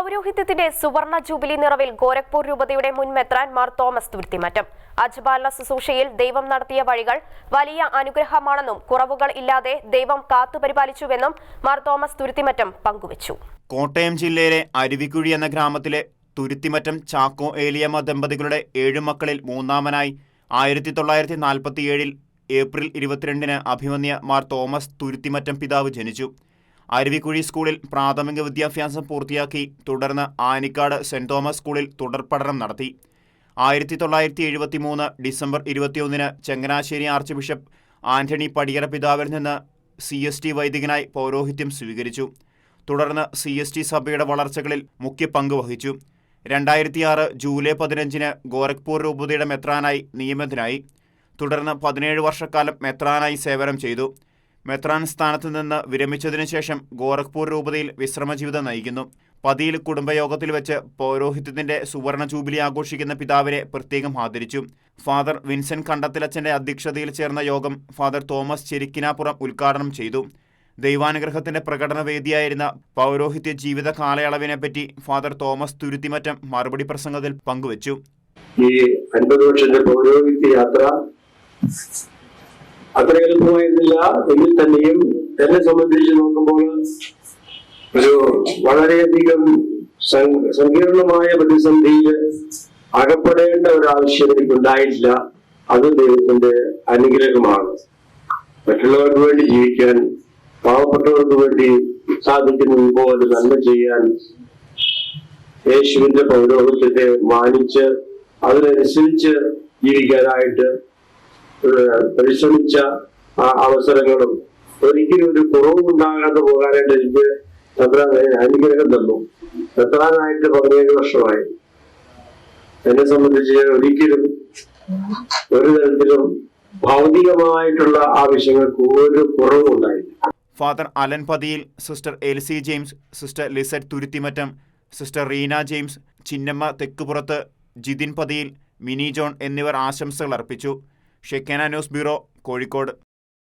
പൗരോഹിത്യത്തിന്റെ സുവർണ ജൂബിലി നിറവിൽ ഗോരഖ്പൂർ രൂപതയുടെ മുൻ മെത്രാൻമാർ തോമസ് തുരുത്തിമാറ്റം. അജ്പാലന ശുശ്രൂഷയിൽ ദൈവം നടത്തിയ വഴികൾ വലിയ അനുഗ്രഹമാണെന്നും കുറവുകൾ ഇല്ലാതെ ദൈവം കാത്തുപരിപാലിച്ചുവെന്നും മാർ തോമസ് തുരുത്തിമറ്റം പങ്കുവച്ചു. കോട്ടയം ജില്ലയിലെ അരുവിക്കുഴി എന്ന ഗ്രാമത്തിലെ തുരുത്തിമറ്റം ചാക്കോ ഏലിയമ്മ ദമ്പതികളുടെ ഏഴു മക്കളിൽ മൂന്നാമനായി ആയിരത്തി തൊള്ളായിരത്തി നാൽപ്പത്തിയേഴിൽ ഏപ്രിൽ ഇരുപത്തിരണ്ടിന് അഭിമന്യ മാർ തോമസ് തുരുത്തിമറ്റം പിതാവ് ജനിച്ചു. അരുവിക്കുഴി സ്കൂളിൽ പ്രാഥമിക വിദ്യാഭ്യാസം പൂർത്തിയാക്കി തുടർന്ന് ആനിക്കാട് സെന്റ് തോമസ് സ്കൂളിൽ തുടർ പഠനം നടത്തി. ആയിരത്തി തൊള്ളായിരത്തി എഴുപത്തി മൂന്ന് ഡിസംബർ ഇരുപത്തിയൊന്നിന് ചങ്ങനാശ്ശേരി ആർച്ച് ബിഷപ്പ് ആന്റണി പടിയറ പിതാവിൽ നിന്ന് സി എസ് ടി വൈദികനായി പൗരോഹിത്യം സ്വീകരിച്ചു. തുടർന്ന് സി എസ് ടി സഭയുടെ വളർച്ചകളിൽ മുഖ്യ പങ്ക് വഹിച്ചു. രണ്ടായിരത്തിയാറ് ജൂലൈ പതിനഞ്ചിന് ഗോരഖ്പൂർ രൂപതയുടെ മെത്രാനായി നിയമിതനായി. തുടർന്ന് പതിനേഴ് വർഷക്കാലം മെത്രാനായി സേവനം ചെയ്തു. മെത്രാൻ സ്ഥാനത്ത് നിന്ന് വിരമിച്ചതിനു ശേഷം ഗോരഖ്പൂർ രൂപതയിൽ വിശ്രമജീവിതം നയിക്കുന്നു. പതിയിൽ കുടുംബയോഗത്തിൽ വെച്ച് പൗരോഹിത്യത്തിന്റെ സുവർണ ജൂബിലി ആഘോഷിക്കുന്ന പിതാവിനെ പ്രത്യേകം ആദരിച്ചു. ഫാദർ വിൻസെന്റ് കണ്ടത്തിലച്ചന്റെ അധ്യക്ഷതയിൽ ചേർന്ന യോഗം ഫാദർ തോമസ് ചെരിക്കിനാപ്പുറം ഉദ്ഘാടനം ചെയ്തു. ദൈവാനുഗ്രഹത്തിന്റെ പ്രകടന വേദിയായിരുന്ന പൗരോഹിത്യ ജീവിത കാലയളവിനെപ്പറ്റി ഫാദർ തോമസ് തുരുത്തിമറ്റം മറുപടി പ്രസംഗത്തിൽ പങ്കുവച്ചു. ഈ അൻപത് വർഷത്തെ പൗരോഹിത്യ യാത്ര അത്ര എളുപ്പമായിരുന്നില്ല എങ്കിൽ തന്നെയും എന്നെ സംബന്ധിച്ച് നോക്കുമ്പോൾ ഒരു വളരെയധികം സങ്ക- സങ്കീർണമായ പ്രതിസന്ധിയിൽ അകപ്പെടേണ്ട ഒരു ആവശ്യം എനിക്കുണ്ടായിട്ടില്ല. അത് ദൈവത്തിന്റെ അനുഗ്രഹമാണ്. മറ്റുള്ളവർക്ക് വേണ്ടി ജീവിക്കാൻ പാവപ്പെട്ടവർക്ക് വേണ്ടി സാധിക്കുന്ന പോലെ നന്മ ചെയ്യാൻ യേശുവിന്റെ പൗരോഹിത്യത്തെ മാനിച്ച് അതിനനുസരിച്ച് ജീവിക്കാനായിട്ട് പരിശ്രമിച്ച അവസരങ്ങളും ഒരിക്കലും ഒരു കുറവുണ്ടാകാതെ പോകാനായിട്ട് എനിക്ക് എത്ര അനുഗ്രഹം തന്നു. എത്രാനായിട്ട് പതിനേഴ് വർഷമായി. എന്നെ സംബന്ധിച്ച് ഞാൻ ഒരിക്കലും ഒരു തരത്തിലും ഭൗതികമായിട്ടുള്ള ആവശ്യങ്ങൾക്ക് ഒരു കുറവും ഉണ്ടായില്ല father Allen Pathiyil sister Elsy James sister Lisette Thuruthimattam sister Reena James Chinnamma Thekkupurathu Jithin Pathiyil Mini John എന്നിവർ ആശംസകൾ അർപ്പിച്ചു. Shekinah news bureau Kozhikode.